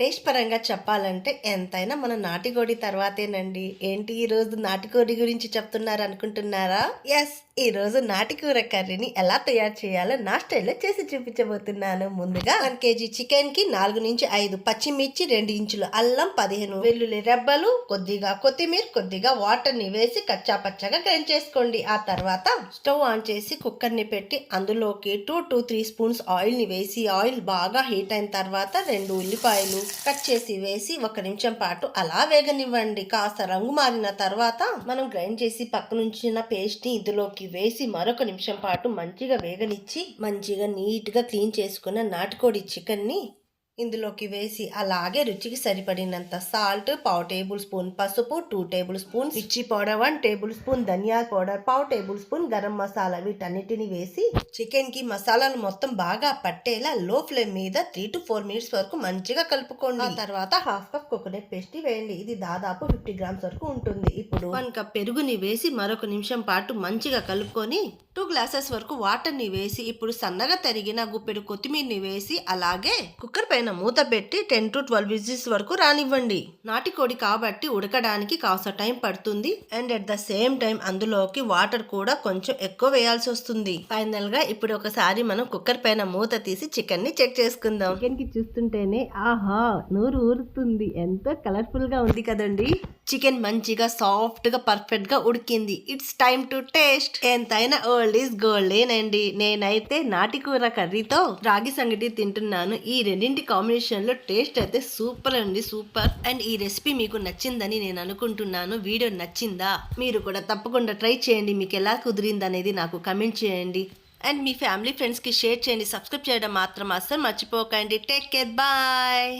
Taste పరంగా చెప్పాలంటే ఎంతైనా మన నాటికోడి తర్వాతేనండి. ఏంటి ఈరోజు నాటికోడి గురించి చెప్తున్నారు అనుకుంటున్నారా? ఎస్ ఈరోజు నాటికూర కర్రీని ఎలా తయారు చేయాలో నా స్టైల్లో చేసి చూపించబోతున్నాను. ముందుగా వన్ కేజీ చికెన్కి నాలుగు నుంచి ఐదు పచ్చిమిర్చి రెండు ఇంచులు అల్లం పదిహేను వెల్లుల్లి రెబ్బలు కొద్దిగా కొత్తిమీర కొద్దిగా వాటర్ని వేసి కచ్చా పచ్చగా గ్రైండ్ చేసుకోండి. ఆ తర్వాత స్టవ్ ఆన్ చేసి కుక్కర్ని పెట్టి అందులోకి టూ టూ త్రీ స్పూన్స్ ఆయిల్ని వేసి ఆయిల్ బాగా హీట్ అయిన తర్వాత రెండు ఉల్లిపాయలు కట్ చేసి వేసి ఒక నిమిషం పాటు అలా వేగనివ్వండి. కాస్త రంగు మారిన తర్వాత మనం గ్రైండ్ చేసి పక్కనుంచిన పేస్ట్ని ఇందులోకి వేసి మరొక నిమిషం పాటు మంచిగా వేగనిచ్చి మంచిగా నీట్గా క్లీన్ చేసుకున్న నాటుకోడి చికెన్ని ఇందులోకి వేసి అలాగే రుచికి సరిపడినంత సాల్ట్ పావు టేబుల్ స్పూన్ పసుపు టూ టేబుల్ స్పూన్ మిర్చి పౌడర్ వన్ టేబుల్ స్పూన్ ధనియాల పౌడర్ పావు టేబుల్ స్పూన్ గరం మసాలా వీటన్నిటిని వేసి చికెన్కి మసాలాలు మొత్తం బాగా పట్టేలా లో ఫ్లేమ్ మీద త్రీ టు ఫోర్ మినిట్స్ వరకు మంచిగా కలుపుకోండి. ఆ తర్వాత హాఫ్ కప్ కోకోనట్ పేస్ట్ వేయండి. ఇది దాదాపు ఫిఫ్టీ గ్రామ్స్ వరకు ఉంటుంది. ఇప్పుడు వన్ కప్ పెరుగుని వేసి మరొక నిమిషం పాటు మంచిగా కలుపుకొని టూ గ్లాసెస్ వరకు వాటర్ని వేసి ఇప్పుడు సన్నగా తరిగిన గుప్పెడు కొత్తిమీరని వేసి అలాగే కుక్కర్ పైన మూత పెట్టి టెన్ టు ట్వెల్వ్ విజిల్స్ వరకు రానివ్వండి. నాటికోడి కాబట్టి ఉడకడానికి కాస్త టైం పడుతుంది. And at the same time అందులోకి వాటర్ కూడా కొంచెం ఎక్కువ వేయాల్సి వస్తుంది. ఫైనల్గా ఇప్పుడు ఒకసారి మనం కుక్కర్ పైన మూత తీసి చికెన్ని చెక్ చేసుకుందాం. చికెన్కి చూస్తుంటేనే ఆహా నూరు ఊరుతుంది. ఎంతో కలర్ఫుల్గా ఉంది కదండి. చికెన్ మంచిగా సాఫ్ట్గా పర్ఫెక్ట్గా ఉడికింది. ఇట్స్ టైమ్ టు టేస్ట్ ఎంతైనా ఓల్డ్ ఈస్ గోల్డేనండి నేనైతే నాటికూర కర్రీతో రాగి సంగటి తింటున్నాను. ఈ రెండింటి కాంబినేషన్లో టేస్ట్ అయితే సూపర్ అండి సూపర్. అండ్ ఈ రెసిపీ మీకు నచ్చిందని నేను అనుకుంటున్నాను. వీడియో నచ్చిందా? మీరు కూడా తప్పకుండా ట్రై చేయండి. మీకు ఎలా కుదిరింది అనేది నాకు కమెంట్ చేయండి. అండ్ మీ ఫ్యామిలీ ఫ్రెండ్స్కి షేర్ చేయండి. సబ్స్క్రైబ్ చేయడం మాత్రం అస్సలు మర్చిపోకండి. Take care. బాయ్.